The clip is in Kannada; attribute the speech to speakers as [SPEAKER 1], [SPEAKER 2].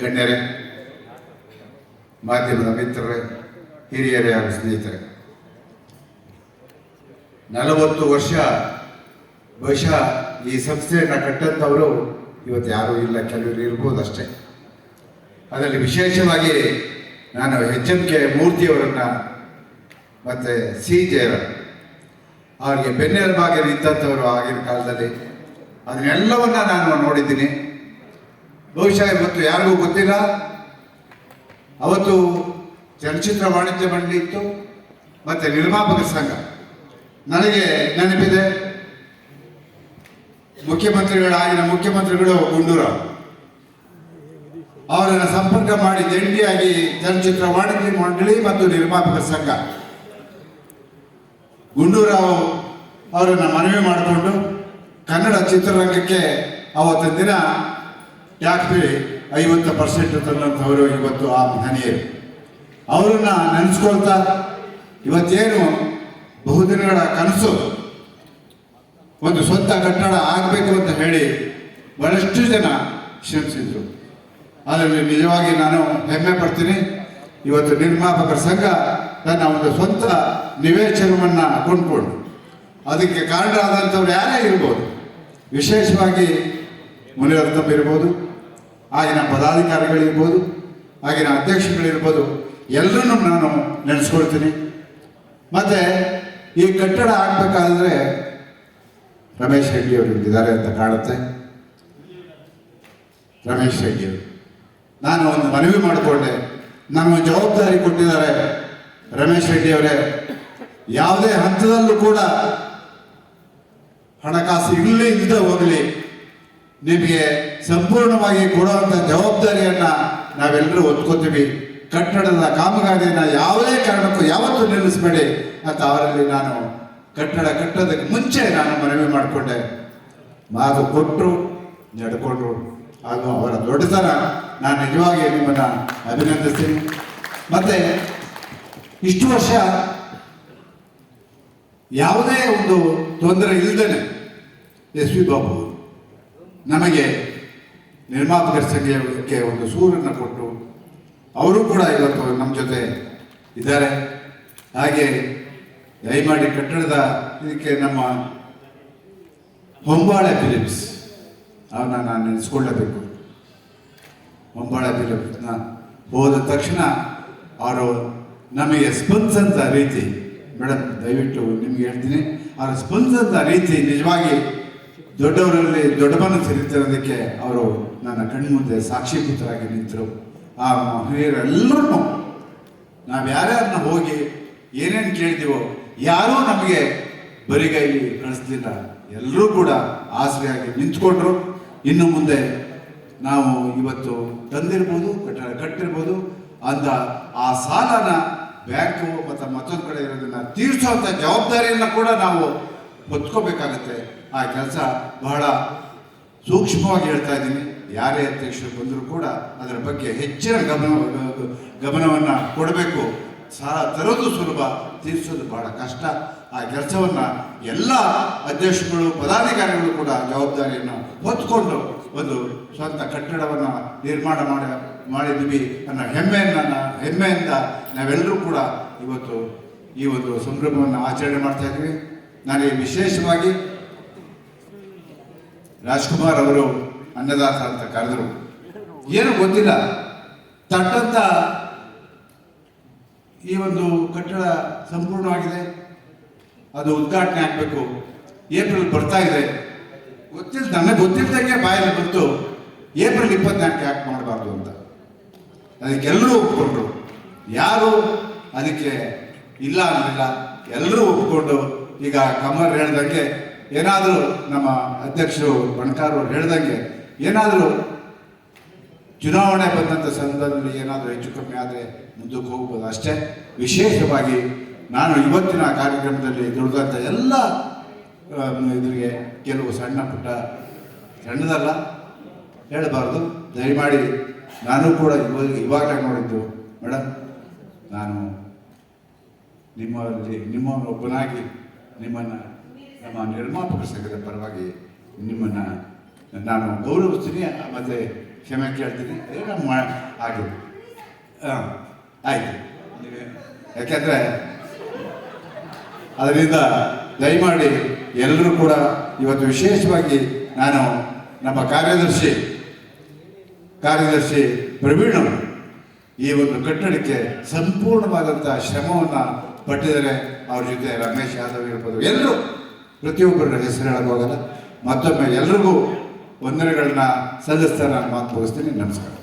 [SPEAKER 1] ಗಣ್ಯರೇ, ಮಾಧ್ಯಮದ ಮಿತ್ರರೇ, ಹಿರಿಯರೇ ಹಾಗೂ ಸ್ನೇಹಿತರೆ. ನಲವತ್ತು ವರ್ಷ ಬಹುಶಃ ಈ ಸಂಸ್ಥೆಯನ್ನು ಕಟ್ಟಂಥವರು ಇವತ್ತು ಯಾರೂ ಇಲ್ಲ, ಕೆಲವರು ಇರ್ಬೋದು ಅಷ್ಟೇ. ಅದರಲ್ಲಿ ವಿಶೇಷವಾಗಿ ನಾನು ಎಚ್ ಎಂ ಕೆ ಮೂರ್ತಿಯವರನ್ನು ಮತ್ತು ಸಿ ಜಯರ, ಅವರಿಗೆ ಬೆನ್ನೆಲುಬಾಗಿ ನಿಂತಂಥವರು ಆಗಿನ ಕಾಲದಲ್ಲಿ. ಅದನ್ನೆಲ್ಲವನ್ನ ನಾನು ನೋಡಿದ್ದೀನಿ. ಬಹುಶಃ ಇವತ್ತು ಯಾರಿಗೂ ಗೊತ್ತಿಲ್ಲ. ಅವತ್ತು ಚಲನಚಿತ್ರ ವಾಣಿಜ್ಯ ಮಂಡಳಿ ಇತ್ತು, ಮತ್ತು ನಿರ್ಮಾಪಕ ಸಂಘ. ನನಗೆ ನೆನಪಿದೆ ಮುಖ್ಯಮಂತ್ರಿಗಳ ಆಗಿನ ಮುಖ್ಯಮಂತ್ರಿಗಳು ಗುಂಡೂರಾವ್. ಅವರನ್ನು ಸಂಪರ್ಕ ಮಾಡಿ ಜಂಟಿಯಾಗಿ ಚಲನಚಿತ್ರ ವಾಣಿಜ್ಯ ಮಂಡಳಿ ಮತ್ತು ನಿರ್ಮಾಪಕ ಸಂಘ. ಗುಂಡೂರಾವ್ ಅವರನ್ನು ಮನವಿ ಮಾಡಿಕೊಂಡು ಕನ್ನಡ ಚಿತ್ರರಂಗಕ್ಕೆ ಅವತ್ತಿನ ದಿನ ಟ್ಯಾಕ್ಸ್ ಐವತ್ತು ಪರ್ಸೆಂಟ್ ತಂದಂಥವರು ಇವತ್ತು ಆ ಮಹನೀಯರು. ಅವರನ್ನ ನೆನೆಸ್ಕೊಳ್ತಾ ಇವತ್ತೇನು ಬಹುದಿನಗಳ ಕನಸು, ಒಂದು ಸ್ವಂತ ಕಟ್ಟಡ ಆಗಬೇಕು ಅಂತ ಹೇಳಿ ಬಹಳಷ್ಟು ಜನ ಶ್ರಮಿಸಿದ್ರು. ಅದರಲ್ಲಿ ನಿಜವಾಗಿ ನಾನು ಹೆಮ್ಮೆ ಪಡ್ತೀನಿ. ಇವತ್ತು ನಿರ್ಮಾಪಕರ ಸಂಘ ತನ್ನ ಒಂದು ಸ್ವಂತ ನಿವೇಶನವನ್ನು ಕೊಂಡ್ಕೊಂಡು ಅದಕ್ಕೆ ಕಾರಣರಾದಂಥವ್ರು ಯಾರೇ ಇರ್ಬೋದು, ವಿಶೇಷವಾಗಿ ಮುನಿರತ್ನಂ ಇರ್ಬೋದು ಆಗಿನ ಪದಾಧಿಕಾರಿಗಳಿರ್ಬೋದು, ಆಗಿನ ಅಧ್ಯಕ್ಷಗಳಿರ್ಬೋದು ಎಲ್ಲರನ್ನೂ ನಾನು ನೆನೆಸ್ಕೊಳ್ತೀನಿ. ಮತ್ತು ಈ ಕಟ್ಟಡ ಆಗಬೇಕಾದ್ರೆ ರಮೇಶ್ ರೆಡ್ಡಿ ಅವರು ಇದ್ದಾರೆ ಅಂತ ಕಾಣುತ್ತೆ. ರಮೇಶ್ ರೆಡ್ಡಿ ಅವರು. ನಾನು ಒಂದು ಮನವಿ ಮಾಡಿಕೊಂಡೆ. ನಮ್ಮ ಜವಾಬ್ದಾರಿ ಕೊಟ್ಟಿದ್ದಾರೆ ರಮೇಶ್ ರೆಡ್ಡಿ ಅವರೇ. ಯಾವುದೇ ಹಂತದಲ್ಲೂ ಕೂಡ ಹಣಕಾಸು ಇಲ್ಲೇ ಇಲ್ಲದೆ ಹೋಗಲಿ. ನಿಮಗೆ ಸಂಪೂರ್ಣವಾಗಿ ಕೊಡುವಂಥ ಜವಾಬ್ದಾರಿಯನ್ನು ನಾವೆಲ್ಲರೂ ಒತ್ಕೋತೀವಿ ಕಟ್ಟಡದ ಕಾಮಗಾರಿಯನ್ನು ಯಾವುದೇ ಕಾರಣಕ್ಕೂ ಯಾವತ್ತೂ ನಿಲ್ಲಿಸಬೇಡಿ ಅಂತ ಅವರಲ್ಲಿ ನಾನು ಕಟ್ಟಡ ಕಟ್ಟೋದಕ್ಕೆ ಮುಂಚೆ ನಾನು ಮನವಿ ಮಾಡಿಕೊಂಡೆ. ಮಾತು ಕೊಟ್ಟರು ನಡ್ಕೊಂಡ್ರು. ಹಾಗೂ ಅವರ ದೊಡ್ಡತನ, ನಾನು ನಿಜವಾಗಿ ನಿಮ್ಮನ್ನು ಅಭಿನಂದಿಸ್ತೀನಿ. ಮತ್ತೆ ಇಷ್ಟು ವರ್ಷ ಯಾವುದೇ ಒಂದು ತೊಂದರೆ ಇಲ್ಲದೇನೆ ಎಸ್ ವಿ ಬಾಬು ನಮಗೆ ನಿರ್ಮಾಪಕರ ಸಂಘಕ್ಕೆ ಒಂದು ಸೂರನ್ನು ಕೊಟ್ಟು ಅವರು ಕೂಡ ಇವತ್ತು ನಮ್ಮ ಜೊತೆ ಇದ್ದಾರೆ. ಹಾಗೆ ದಯಮಾಡಿ ಕಟ್ಟಡದ ಇದಕ್ಕೆ ನಮ್ಮ ಹೊಂಬಾಳೆ ಫಿಲಿಪ್ಸ್ ಅವನ್ನ ನಾನು ನೆನೆಸ್ಕೊಳ್ಳಬೇಕು. ಹೊಂಬಾಳೆ ಫಿಲಿಪ್ಸ್ನ ಹೋದ ತಕ್ಷಣ ಅವರು ನಮಗೆ ಸ್ಪಂದಿಸಂಥ ರೀತಿ ಮೇಡಮ್ ದಯವಿಟ್ಟು ನಿಮ್ಗೆ ಹೇಳ್ತೀನಿ, ಅವರ ಸ್ಪಂದಿಸಂಥ ರೀತಿ ನಿಜವಾಗಿ ದೊಡ್ಡವರಲ್ಲಿ ದೊಡ್ಡ ಮನಸ್ಸು ಅವರು ನನ್ನ ಕಣ್ಮುಂದೆ ಸಾಕ್ಷೀಭೂತರಾಗಿ ನಿಂತರು. ಆ ಮಹಿಳೆಯರೆಲ್ಲರೂ ನಾವು ಯಾರ್ಯಾರನ್ನ ಹೋಗಿ ಏನೇನು ಕೇಳ್ತೀವೋ ಯಾರೂ ನಮಗೆ ಬರಿಗೈ ಕಳಿಸ್ಲಿಲ್ಲ. ಎಲ್ಲರೂ ಕೂಡ ಆಸರೆಯಾಗಿ ನಿಂತ್ಕೊಂಡ್ರು. ಇನ್ನು ಮುಂದೆ ನಾವು ಇವತ್ತು ತಂದಿರ್ಬೋದು, ಕಟ್ಟಡ ಕಟ್ಟಿರ್ಬೋದು. ಅಂತ ಆ ಸಾಲನ ಬ್ಯಾಂಕು ಮತ್ತು ಮತ್ತೊಂದು ಕಡೆ ಇರೋದನ್ನ ತೀರಿಸುವಂಥ ಜವಾಬ್ದಾರಿಯನ್ನು ಕೂಡ ನಾವು ಹೊತ್ಕೋಬೇಕಾಗತ್ತೆ. ಆ ಕೆಲಸ ಬಹಳ ಸೂಕ್ಷ್ಮವಾಗಿ ಹೇಳ್ತಾ ಇದ್ದೀನಿ. ಯಾರೇ ಅಧ್ಯಕ್ಷರು ಬಂದರೂ ಕೂಡ ಅದರ ಬಗ್ಗೆ ಹೆಚ್ಚಿನ ಗಮನ, ಗಮನವನ್ನು ಕೊಡಬೇಕು. ಸಾಲ ತರೋದು ಸುಲಭ, ತೀರಿಸೋದು ಬಹಳ ಕಷ್ಟ. ಆ ಕೆಲಸವನ್ನು ಎಲ್ಲ ಅಧ್ಯಕ್ಷಗಳು ಪದಾಧಿಕಾರಿಗಳು ಕೂಡ ಜವಾಬ್ದಾರಿಯನ್ನು ಹೊತ್ಕೊಂಡು ಒಂದು ಸ್ವಂತ ಕಟ್ಟಡವನ್ನು ನಿರ್ಮಾಣ ಮಾಡಿ ಮಾಡಿದ್ವಿ ಅನ್ನೋ ಹೆಮ್ಮೆಯನ್ನು ಹೆಮ್ಮೆಯಿಂದ ನಾವೆಲ್ಲರೂ ಕೂಡ ಇವತ್ತು ಈ ಒಂದು ಸಂಭ್ರಮವನ್ನು ಆಚರಣೆ ಮಾಡ್ತಾ ಇದ್ವಿ ನನಗೆ ವಿಶೇಷವಾಗಿ ರಾಜ್ಕುಮಾರ್ ಅವರು ಅನ್ನದಾತ ಅಂತ ಕರೆದರು. ಏನು ಗೊತ್ತಿಲ್ಲ. ತಟ್ಟಂತ ಈ ಒಂದು ಕಟ್ಟಡ ಸಂಪೂರ್ಣವಾಗಿದೆ. ಅದು ಉದ್ಘಾಟನೆ ಆಗಬೇಕು. ಏಪ್ರಿಲ್ ಬರ್ತಾ ಇದೆ. ಗೊತ್ತಿಲ್ಲ ನನಗೆ ಗೊತ್ತಿಲ್ಲದಂಗೆ ಬಾಯಲ್ಲಿ ಬಂತು. ಏಪ್ರಿಲ್ ಇಪ್ಪತ್ನಾಲ್ಕು ಯಾಕೆ ಮಾಡಬಾರ್ದು ಅಂತ. ಅದಕ್ಕೆಲ್ಲರೂ ಒಪ್ಕೊಂಡ್ರು. ಯಾರು ಅದಕ್ಕೆ ಇಲ್ಲ ಅನ್ನಲಿಲ್ಲ ಎಲ್ಲರೂ ಒಪ್ಪಿಕೊಂಡು ಈಗ ಕಮರ್ ಹೇಳ್ದಂಗೆ ಏನಾದರೂ ನಮ್ಮ ಅಧ್ಯಕ್ಷರು ಬಣಕಾರ್ ಅವರು ಹೇಳ್ದಂಗೆ ಏನಾದರೂ ಚುನಾವಣೆ ಬಂದಂಥ ಸಂದರ್ಭದಲ್ಲಿ ಏನಾದರೂ ಹೆಚ್ಚು ಕಮ್ಮಿ ಆದರೆ ಮುಂದಕ್ಕೆ ಹೋಗ್ಬೋದು. ಅಷ್ಟೇ ವಿಶೇಷವಾಗಿ ನಾನು ಇವತ್ತಿನ ಕಾರ್ಯಕ್ರಮದಲ್ಲಿ ದುಡಿದಂಥ ಎಲ್ಲ ಇದ್ರಿಗೆ ಕೆಲವು ಸಣ್ಣ ಪುಟ್ಟ ಸಣ್ಣದಲ್ಲ, ಹೇಳಬಾರ್ದು. ದಯಮಾಡಿ ನಾನು ಕೂಡ ಇವಾಗ ಇವಾಗ ನೋಡಿದ್ದು ಮೇಡಮ್ ನಾನು ನಿಮ್ಮಲ್ಲಿ ನಿಮ್ಮೊಬ್ಬನಾಗಿ ನಿಮ್ಮನ್ನು ನಮ್ಮ ನಿರ್ಮಾಪಕ ಸಂಘದ ಪರವಾಗಿ ನಿಮ್ಮನ್ನು ನಾನು ಗೌರವಿಸ್ತೀನಿ ಮತ್ತು ಕ್ಷಮೆ ಕೇಳ್ತೀನಿ. ಏನೋ ಮಾ ಹಾಗೆ. ಹಾಂ, ಆಯಿತು. ಯಾಕೆಂದರೆ ಅದರಿಂದ ದಯಮಾಡಿ ಎಲ್ಲರೂ ಕೂಡ ಇವತ್ತು ವಿಶೇಷವಾಗಿ ನಾನು ನಮ್ಮ ಕಾರ್ಯದರ್ಶಿ ಕಾರ್ಯದರ್ಶಿ ಪ್ರವೀಣ್ ಈ ಒಂದು ಕಟ್ಟಡಕ್ಕೆ ಸಂಪೂರ್ಣವಾದಂಥ ಶ್ರಮವನ್ನು ಪಟ್ಟಿದ್ದಾರೆ ಅವ್ರ ಜೊತೆ ರಮೇಶ್ ಯಾದವ್ ಇರ್ಬೋದು. ಎಲ್ಲರೂ ಪ್ರತಿಯೊಬ್ಬರ ಹೆಸರು ಹೇಳೋಕ್ಕೋಗಲ್ಲ. ಮತ್ತೊಮ್ಮೆ ಎಲ್ರಿಗೂ ವಂದನೆಗಳನ್ನ ಸಲ್ಲಿಸ್ತಾ ನಾನು ಮಾತು ಮುಗಿಸ್ತೀನಿ. ನಮಸ್ಕಾರ.